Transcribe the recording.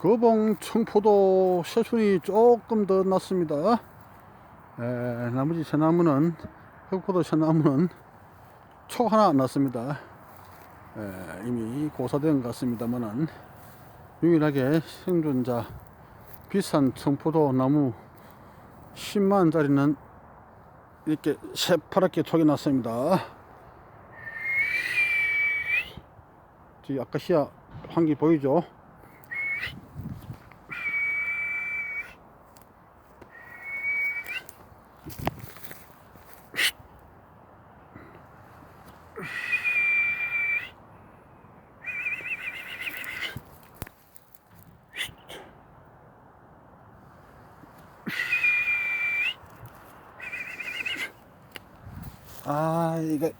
거봉 청포도 새순이 조금 더 났습니다. 에, 나머지 새나무는 흑포도 새나무는 초 하나 안 났습니다. 에, 이미 고사된 것 같습니다만은 유일하게 생존자 비싼 청포도 나무 10만짜리는 이렇게 새파랗게 촉이 났습니다. 지금 아카시아 환기 보이죠? 아, 이거